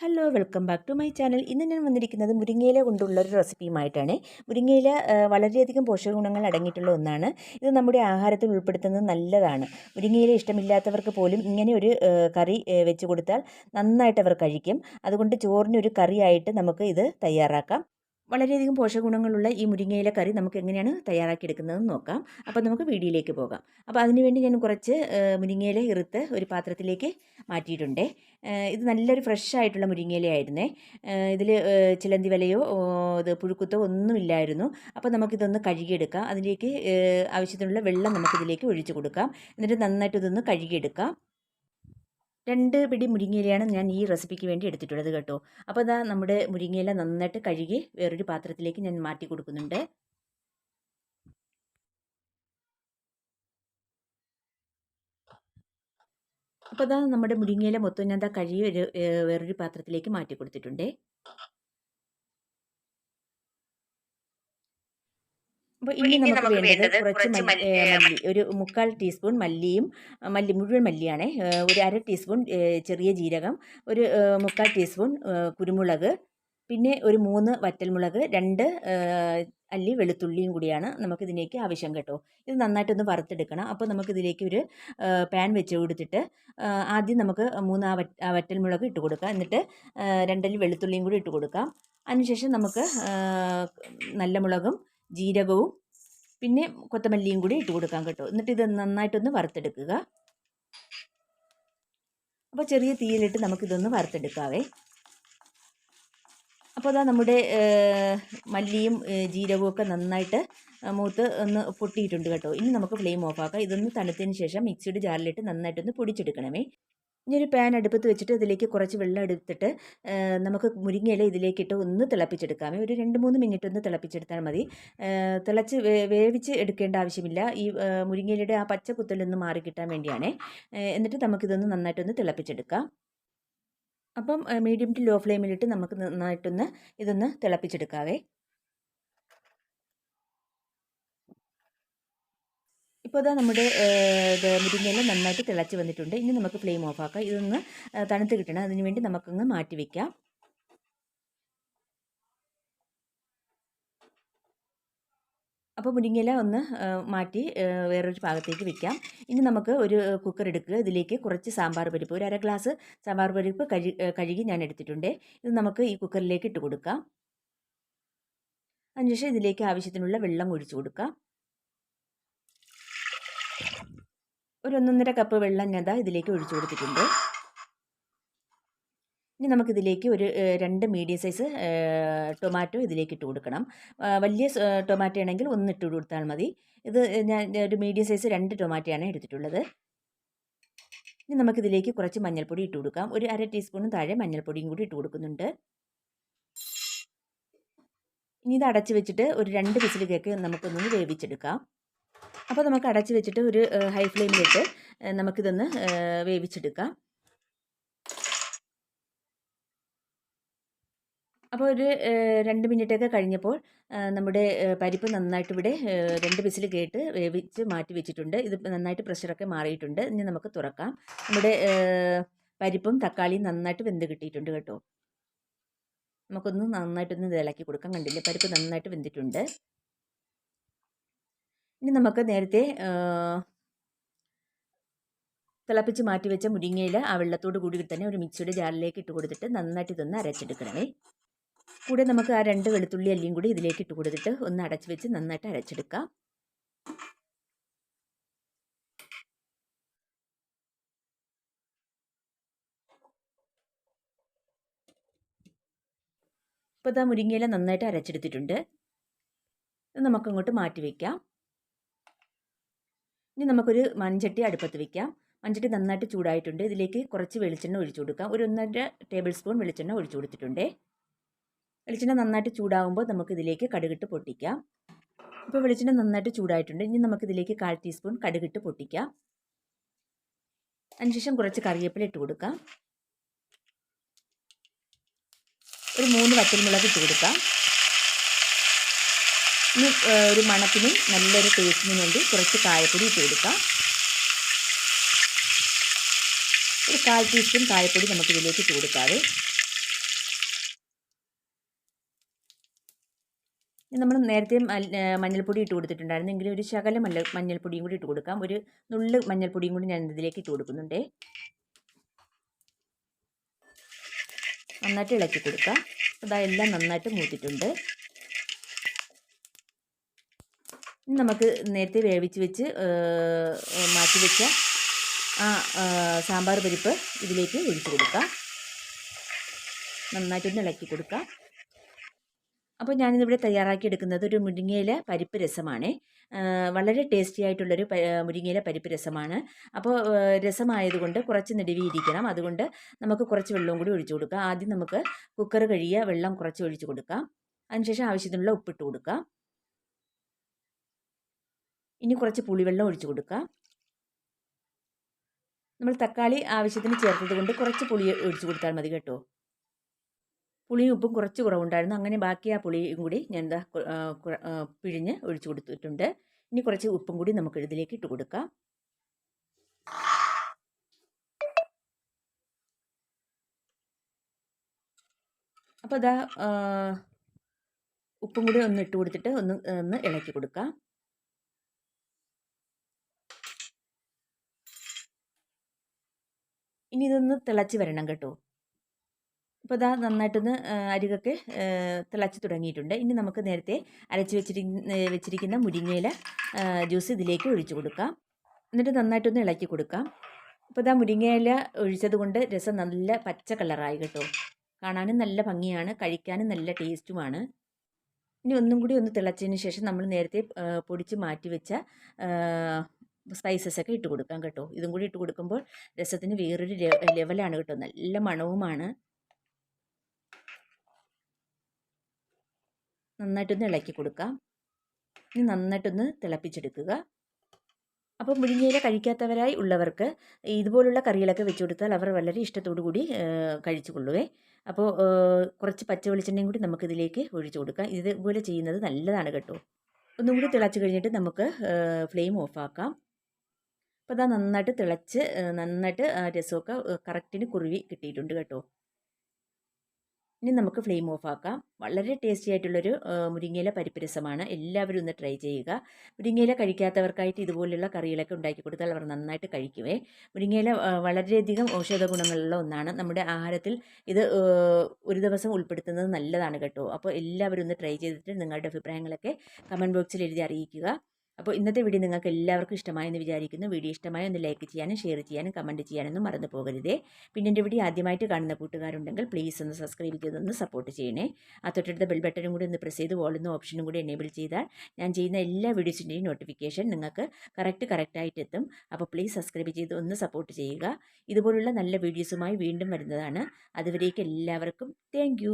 Hello welcome back to my channel ഇന്ന് ഞാൻ വന്നിരിക്കുന്നത് മുരിങ്ങയില കൊണ്ടുള്ള ഒരു റെസിപ്പിയുമായിട്ടാണ്. മുരിങ്ങയില വളരെയധികം പോഷകഗുണങ്ങൾ അടങ്ങിയിട്ടുള്ള ഒന്നാണ്. ഇത് നമ്മുടെ ആഹാരത്തിൽ ഉൾപ്പെടുത്തുന്നത് നല്ലതാണ്. മുരിങ്ങയില ഇഷ്ടമില്ലാത്തവർക്ക് പോലും ഇങ്ങനെ ഒരു കറി വെച്ച് കൊടുത്താൽ നന്നായിട്ട് അവർ കഴിക്കും. അതുകൊണ്ട് ചോറിനൊരു കറിയായിട്ട് നമുക്ക് ഇത് തയ്യാറാക്കാം. വളരെയധികം പോഷകഗുണങ്ങളുള്ള ഈ മുരിങ്ങയില കറി നമുക്ക് എങ്ങനെയാണ് തയ്യാറാക്കിയെടുക്കുന്നതെന്ന് നോക്കാം. അപ്പോൾ നമുക്ക് വീഡിയോയിലേക്ക് പോകാം. അപ്പോൾ അതിനുവേണ്ടി ഞാൻ കുറച്ച് മുരിങ്ങയില ഇറുത്ത് ഒരു പാത്രത്തിലേക്ക് മാറ്റിയിട്ടുണ്ട്. ഇത് നല്ലൊരു ഫ്രഷ് ആയിട്ടുള്ള മുരിങ്ങയിലയായിരുന്നേ. ഇതിൽ ചിലന്തി വലയോ ഇത് പുഴുക്കുത്തോ ഒന്നുമില്ലായിരുന്നു. അപ്പോൾ നമുക്കിതൊന്ന് കഴുകിയെടുക്കാം. അതിലേക്ക് ആവശ്യത്തിനുള്ള വെള്ളം നമുക്കിതിലേക്ക് ഒഴിച്ചു കൊടുക്കാം. എന്നിട്ട് നന്നായിട്ട് ഇതൊന്ന് കഴുകിയെടുക്കാം. രണ്ട് പിടി മുരിങ്ങയിലയാണ് ഞാൻ ഈ റെസിപ്പിക്ക് വേണ്ടി എടുത്തിട്ടുള്ളത് കേട്ടോ. അപ്പോൾ ഇതാ നമ്മുടെ മുരിങ്ങയില നന്നായിട്ട് കഴുകി വേറൊരു പാത്രത്തിലേക്ക് ഞാൻ മാറ്റി കൊടുക്കുന്നുണ്ട്. അപ്പോൾ ഇതാ നമ്മുടെ മുരിങ്ങയില മൊത്തം ഞാൻ ദാ കഴുകി ഒരു വേറൊരു പാത്രത്തിലേക്ക് മാറ്റി കൊടുത്തിട്ടുണ്ടേ. അപ്പോൾ ഇനി നമുക്ക് വേണ്ടത് കുറച്ച് മല്ലി ഒരു മുക്കാൽ ടീസ്പൂൺ മല്ലിയും മല്ലി മുഴുവൻ മല്ലിയാണ്. ഒരു അര ടീസ്പൂൺ ചെറിയ ജീരകം ഒരു മുക്കാൽ ടീസ്പൂൺ കുരുമുളക് പിന്നെ ഒരു മൂന്ന് വറ്റൽമുളക് രണ്ട് അല്ലി വെളുത്തുള്ളിയും കൂടിയാണ് നമുക്ക് നമുക്കിതിലേക്ക് ആവശ്യം കേട്ടോ. ഇത് നന്നായിട്ടൊന്ന് വറുത്തെടുക്കണം. അപ്പോൾ നമുക്കിതിലേക്ക് ഒരു പാൻ വെച്ച് കൊടുത്തിട്ട് ആദ്യം നമുക്ക് മൂന്ന് ആ വറ്റ ആ വറ്റൽമുളക് ഇട്ട് കൊടുക്കാം. എന്നിട്ട് രണ്ടല്ലി വെളുത്തുള്ളിയും കൂടി ഇട്ട് കൊടുക്കാം. അതിനുശേഷം നമുക്ക് നല്ല മുളകും ജീരകവും പിന്നെ കൊത്തമല്ലിയും കൂടി ഇട്ട് കൊടുക്കാൻ കേട്ടോ. എന്നിട്ട് ഇത് നന്നായിട്ടൊന്ന് വറുത്തെടുക്കുക. അപ്പോൾ ചെറിയ തീയിലിട്ട് നമുക്കിതൊന്ന് വറുത്തെടുക്കാവേ. അപ്പോൾ അതാ നമ്മുടെ മല്ലിയും ജീരകവും ഒക്കെ നന്നായിട്ട് മൂത്ത് ഒന്ന് പൊട്ടിയിട്ടുണ്ട് കേട്ടോ. ഇനി നമുക്ക് ഫ്ലെയിം ഓഫാക്കാം. ഇതൊന്ന് തണുത്തതിന് ശേഷം മിക്സിയുടെ ജാറിലിട്ട് നന്നായിട്ടൊന്ന് പൊടിച്ചെടുക്കണമേ. ഇനി ഒരു പാൻ അടുപ്പത്ത് വെച്ചിട്ട് അതിലേക്ക് കുറച്ച് വെള്ളം എടുത്തിട്ട് നമുക്ക് മുരിങ്ങയില ഇതിലേക്കിട്ട് ഒന്ന് തിളപ്പിച്ചെടുക്കാം. ഒരു രണ്ട് മൂന്ന് മിനിറ്റ് ഒന്ന് തിളപ്പിച്ചെടുത്താൽ മതി. തിളച്ച് വേവിച്ച് എടുക്കേണ്ട ആവശ്യമില്ല. ഈ മുരിങ്ങയിലയുടെ ആ പച്ച കുത്തലൊന്ന് മാറി കിട്ടാൻ വേണ്ടിയാണേ. എന്നിട്ട് നമുക്കിതൊന്ന് നന്നായിട്ടൊന്ന് തിളപ്പിച്ചെടുക്കാം. അപ്പം മീഡിയം ടു ലോ ഫ്ലെയിമിലിട്ട് നമുക്ക് നന്നായിട്ടൊന്ന് ഇതൊന്ന് തിളപ്പിച്ചെടുക്കാവേ. ഇപ്പോൾ ഇതാ നമ്മുടെ മുരിങ്ങയില നന്നായിട്ട് തിളച്ച് വന്നിട്ടുണ്ട്. ഇനി നമുക്ക് ഫ്ലെയിം ഓഫ് ആക്കാം. ഇതൊന്ന് തണുത്ത് കിട്ടണം. അതിന് വേണ്ടി നമുക്കൊന്ന് മാറ്റി വയ്ക്കാം അപ്പോൾ മുരിങ്ങയില ഒന്ന് മാറ്റി വേറൊരു ഭാഗത്തേക്ക് വെക്കാം. ഇനി നമുക്ക് ഒരു കുക്കർ എടുക്കുക. ഇതിലേക്ക് കുറച്ച് സാമ്പാർ പരിപ്പ് ഒരു അര ഗ്ലാസ് സാമ്പാർ പരിപ്പ് കഴു കഴുകി ഞാൻ എടുത്തിട്ടുണ്ട്. ഇത് നമുക്ക് ഈ കുക്കറിലേക്ക് ഇട്ട് കൊടുക്കാം. അതിനുശേഷം ഇതിലേക്ക് ആവശ്യത്തിനുള്ള വെള്ളം ഒഴിച്ചു കൊടുക്കാം. ഒരു ഒന്നൊന്നര കപ്പ് വെള്ളം ഞാൻ ഇതിലേക്ക് ഒഴിച്ചു കൊടുത്തിട്ടുണ്ട്. ഇനി നമുക്കിതിലേക്ക് ഒരു രണ്ട് മീഡിയം സൈസ് ടൊമാറ്റോ ഇതിലേക്ക് ഇട്ട് കൊടുക്കണം. വലിയ ടൊമാറ്റോ ആണെങ്കിൽ ഒന്ന് ഇട്ട് കൊടുത്താൽ മതി. ഇത് ഞാൻ ഒരു മീഡിയം സൈസ് രണ്ട് ടൊമാറ്റോയാണ് എടുത്തിട്ടുള്ളത്. ഇനി നമുക്കിതിലേക്ക് കുറച്ച് മഞ്ഞൾപ്പൊടി ഇട്ട് കൊടുക്കാം. ഒരു അര ടീസ്പൂണിന് താഴെ മഞ്ഞൾപ്പൊടിയും കൂടി ഇട്ട് കൊടുക്കുന്നുണ്ട്. ഇനി ഇത് അടച്ചു വെച്ചിട്ട് ഒരു രണ്ട് വിസിൽ കേക്ക് നമുക്കൊന്ന് വേവിച്ചെടുക്കാം. അപ്പോൾ നമുക്ക് അടച്ച് വെച്ചിട്ട് ഒരു ഹൈ ഫ്ലെയിമിലിട്ട് നമുക്കിതൊന്ന് വേവിച്ചെടുക്കാം. അപ്പോൾ ഒരു രണ്ട് മിനിറ്റൊക്കെ കഴിഞ്ഞപ്പോൾ നമ്മുടെ പരിപ്പ് നന്നായിട്ട് ഇവിടെ രണ്ട് വിസിൽ കേട്ട് വേവിച്ച് മാറ്റി വെച്ചിട്ടുണ്ട്. ഇത് നന്നായിട്ട് പ്രഷറൊക്കെ മാറിയിട്ടുണ്ട്. ഇനി നമുക്ക് തുറക്കാം. നമ്മുടെ പരിപ്പും തക്കാളിയും നന്നായിട്ട് വെന്ത് കിട്ടിയിട്ടുണ്ട് കേട്ടോ. നമുക്കൊന്ന് നന്നായിട്ടൊന്ന് ഇളക്കി കൊടുക്കാം. കണ്ടില്ലേ? പരിപ്പ് നന്നായിട്ട് വെന്തിട്ടുണ്ട്. ഇനി നമുക്ക് നേരത്തെ തിളപ്പിച്ച് മാറ്റി വെച്ച മുരിങ്ങയില ആ വെള്ളത്തോട് കൂടി തന്നെ ഒരു മിക്സിയുടെ ജാറിലേക്ക് ഇട്ട് കൊടുത്തിട്ട് നന്നായിട്ട് ഇതൊന്ന് അരച്ചെടുക്കണമേ കൂടെ നമുക്ക് ആ രണ്ട് വെളുത്തുള്ളി അല്ലിയും കൂടി ഇതിലേക്ക് ഇട്ട് കൊടുത്തിട്ട് ഒന്ന് അടച്ച് വെച്ച് നന്നായിട്ട് അരച്ചെടുക്കാം. ഇപ്പോൾ ഇതാ മുരിങ്ങയില നന്നായിട്ട് അരച്ചെടുത്തിട്ടുണ്ട്. നമുക്കങ്ങോട്ട് മാറ്റി വയ്ക്കാം ഇനി നമുക്കൊരു മൺചട്ടി അടുപ്പത്ത് വെക്കാം. മൺചട്ടി നന്നായിട്ട് ചൂടായിട്ടുണ്ട്. ഇതിലേക്ക് കുറച്ച് വെളിച്ചെണ്ണ ഒഴിച്ചു കൊടുക്കാം. ഒരു ഒന്നര ടേബിൾ സ്പൂൺ വെളിച്ചെണ്ണ ഒഴിച്ചു കൊടുത്തിട്ടുണ്ട്. വെളിച്ചെണ്ണ നന്നായിട്ട് ചൂടാകുമ്പോൾ നമുക്ക് ഇതിലേക്ക് കടുകിട്ട് പൊട്ടിക്കാം. ഇപ്പോൾ വെളിച്ചെണ്ണ നന്നായിട്ട് ചൂടായിട്ടുണ്ട്. ഇനി നമുക്ക് നമുക്കിതിലേക്ക് കാൽ ടീസ്പൂൺ കടുകിട്ട് പൊട്ടിക്കാം. അതിനുശേഷം കുറച്ച് കറിവേപ്പില ഇട്ട് കൊടുക്കാം. ഒരു മൂന്ന് വറ്റൽമുളക് ഇട്ട് കൊടുക്കാം. ഇനി ഒരു മണത്തിനും നല്ലൊരു ടേസ്റ്റിനും വേണ്ടി കുറച്ച് കായപ്പൊടി ഇട്ട് കൊടുക്കാം. ഒരു കാൽ ടീസ്പൂൺ കായപ്പൊടി നമുക്ക് ഇതിലേക്ക് ഇട്ട് കൊടുക്കാവേ. നമ്മൾ നേരത്തെ മഞ്ഞൾപ്പൊടി ഇട്ട് കൊടുത്തിട്ടുണ്ടായിരുന്നു. എങ്കിലും ഒരു ശകലം മല്ല മഞ്ഞൾപ്പൊടിയും കൂടി ഇട്ട് കൊടുക്കാം. ഒരു നുള്ള് മഞ്ഞൾപ്പൊടിയും കൂടി ഞാൻ ഇതിലേക്ക് ഇട്ട് കൊടുക്കുന്നുണ്ടേ. നന്നായിട്ട് ഇളക്കി കൊടുക്കാം. അതാ എല്ലാം നന്നായിട്ട് മൂത്തിട്ടുണ്ട്. ഇനി നമുക്ക് നേരത്തെ വേവിച്ച് വെച്ച് മാറ്റി വെച്ച ആ സാമ്പാർ പരിപ്പ് ഇതിലേക്ക് ഒഴിച്ചു കൊടുക്കാം. നന്നായിട്ടൊന്ന് ഇളക്കി കൊടുക്കാം. അപ്പോൾ ഞാനിതിവിടെ തയ്യാറാക്കി എടുക്കുന്നത് ഒരു മുരിങ്ങയില പരിപ്പ് രസമാണ്. വളരെ ടേസ്റ്റി ആയിട്ടുള്ളൊരു മുരിങ്ങയിലെ പരിപ്പ് രസമാണ്. അപ്പോൾ രസമായതുകൊണ്ട് കുറച്ച് നെടുവിയിരിക്കണം അതുകൊണ്ട് നമുക്ക് കുറച്ച് വെള്ളവും കൂടി ഒഴിച്ചു കൊടുക്കാം. ആദ്യം നമുക്ക് കുക്കർ കഴുകിയ വെള്ളം കുറച്ച് ഒഴിച്ചു കൊടുക്കാം. അതിനുശേഷം ആവശ്യത്തിനുള്ള ഉപ്പിട്ട് കൊടുക്കാം. ഇനി കുറച്ച് പുളിവെള്ളം ഒഴിച്ചു കൊടുക്കാം. നമ്മൾ തക്കാളി ആവശ്യത്തിന് ചേർത്തത് കൊണ്ട് കുറച്ച് പുളി ഒഴിച്ചു കൊടുത്താൽ മതി കേട്ടോ. പുളിയും ഉപ്പും കുറച്ച് കുറവുണ്ടായിരുന്നു. അങ്ങനെ ബാക്കി ആ പുളിയും കൂടി ഞാൻ എന്താ പിഴിഞ്ഞ് ഒഴിച്ചു കൊടുത്തിട്ടുണ്ട്. ഇനി കുറച്ച് ഉപ്പും കൂടി നമുക്ക് ഇതിലേക്ക് ഇട്ട് കൊടുക്കാം. അപ്പോൾ അതാ ഉപ്പും കൂടി ഒന്ന് ഇട്ട് കൊടുത്തിട്ട് ഒന്ന് ഒന്ന് ഇളക്കി കൊടുക്കാം. ഇനി ഇതൊന്ന് തിളച്ച് വരണം കേട്ടോ. അപ്പോൾ ഇതാ നന്നായിട്ടൊന്ന് അരികൊക്കെ തിളച്ച് തുടങ്ങിയിട്ടുണ്ട്. ഇനി നമുക്ക് നേരത്തെ അരച്ച് വെച്ചിരിക്കുന്ന വെച്ചിരിക്കുന്ന മുരിങ്ങയില ജ്യൂസ് ഇതിലേക്ക് ഒഴിച്ചു കൊടുക്കാം. എന്നിട്ട് നന്നായിട്ടൊന്ന് ഇളക്കി കൊടുക്കാം. അപ്പോൾ ഇതാ മുരിങ്ങയില ഒഴിച്ചത് കൊണ്ട് രസം നല്ല പച്ച കളറായി കേട്ടോ. കാണാനും നല്ല ഭംഗിയാണ് കഴിക്കാനും നല്ല ടേസ്റ്റുമാണ്. ഇനി ഒന്നും കൂടി ഒന്ന് തിളച്ചതിന് ശേഷം നമ്മൾ നേരത്തെ പൊടിച്ച് മാറ്റി വെച്ച സ്പൈസസ് ഒക്കെ ഇട്ട് കൊടുക്കാം കേട്ടോ. ഇതും കൂടി ഇട്ട് കൊടുക്കുമ്പോൾ രസത്തിന് വേറൊരു ലെവലാണ് കേട്ടോ. നല്ല മണവുമാണ്. നന്നായിട്ടൊന്ന് ഇളക്കി കൊടുക്കാം. ഇനി നന്നായിട്ടൊന്ന് തിളപ്പിച്ചെടുക്കുക. അപ്പോൾ മുരിങ്ങയില കഴിക്കാത്തവരായി ഉള്ളവർക്ക് ഇതുപോലുള്ള കറികളൊക്കെ വെച്ച് കൊടുത്താൽ അവർ വളരെ ഇഷ്ടത്തോടു കൂടി കഴിച്ചു കൊള്ളുവേ. അപ്പോൾ കുറച്ച് പച്ച വെളിച്ചെണ്ണയും കൂടി നമുക്കിതിലേക്ക് ഒഴിച്ചു കൊടുക്കാം. ഇതുപോലെ ചെയ്യുന്നത് നല്ലതാണ് കേട്ടോ. ഒന്നും കൂടി തിളച്ച് കഴിഞ്ഞിട്ട് നമുക്ക് ഫ്ലെയിം ഓഫാക്കാം. അപ്പോൾ അതാ നന്നായിട്ട് തിളച്ച് നന്നായിട്ട് രസമൊക്കെ കറക്റ്റിന് കുറുവി കിട്ടിയിട്ടുണ്ട് കേട്ടോ. ഇനി നമുക്ക് ഫ്ലെയിം ഓഫ് ആക്കാം. വളരെ ടേസ്റ്റി ആയിട്ടുള്ളൊരു മുരിങ്ങയില പരിപ്പ് രസമാണ് എല്ലാവരും ഒന്ന് ട്രൈ ചെയ്യുക. മുരിങ്ങയില കഴിക്കാത്തവർക്കായിട്ട് ഇതുപോലുള്ള കറികളൊക്കെ ഉണ്ടാക്കി കൊടുത്താൽ അവർ നന്നായിട്ട് കഴിക്കുവേ. മുരിങ്ങയില വളരെയധികം ഔഷധ ഗുണങ്ങളുള്ള ഒന്നാണ്. നമ്മുടെ ആഹാരത്തിൽ ഇത് ഒരു ദിവസം ഉൾപ്പെടുത്തുന്നത് നല്ലതാണ് കേട്ടോ. അപ്പോൾ എല്ലാവരും ഒന്ന് ട്രൈ ചെയ്തിട്ട് നിങ്ങളുടെ അഭിപ്രായങ്ങളൊക്കെ കമന്റ് ബോക്സിൽ എഴുതി അറിയിക്കുക. അപ്പോൾ ഇന്നത്തെ വീഡിയോ നിങ്ങൾക്ക് എല്ലാവർക്കും ഇഷ്ടമായെന്ന് വിചാരിക്കുന്നു. വീഡിയോ ഇഷ്ടമായി ഒന്ന് ലൈക്ക് ചെയ്യാനും ഷെയർ ചെയ്യാനും കമന്റ് ചെയ്യാനൊന്നും മറന്നു പോകരുതേ. പിന്നെ എന്റെ വീഡിയോ ആദ്യമായിട്ട് കാണുന്ന കൂട്ടുകാരുണ്ടെങ്കിൽ പ്ലീസ് ഒന്ന് സബ്സ്ക്രൈബ് ചെയ്തൊന്ന് സപ്പോർട്ട് ചെയ്യണേ. ആ തൊട്ടടുത്ത ബെൽ ബട്ടനും കൂടി ഒന്ന് പ്രസ് ചെയ്ത് ഓളുന്ന ഓപ്ഷനും കൂടി എനേബിൾ ചെയ്താൽ ഞാൻ ചെയ്യുന്ന എല്ലാ വീഡിയോസിന്റെയും നോട്ടിഫിക്കേഷൻ നിങ്ങൾക്ക് കറക്റ്റ് കറക്റ്റായിട്ട് എത്തും. അപ്പോൾ പ്ലീസ് സബ്സ്ക്രൈബ് ചെയ്ത് ഒന്ന് സപ്പോർട്ട് ചെയ്യുക. ഇതുപോലുള്ള നല്ല വീഡിയോസുമായി വീണ്ടും വരുന്നതാണ്. അതുവരേക്ക് എല്ലാവർക്കും താങ്ക്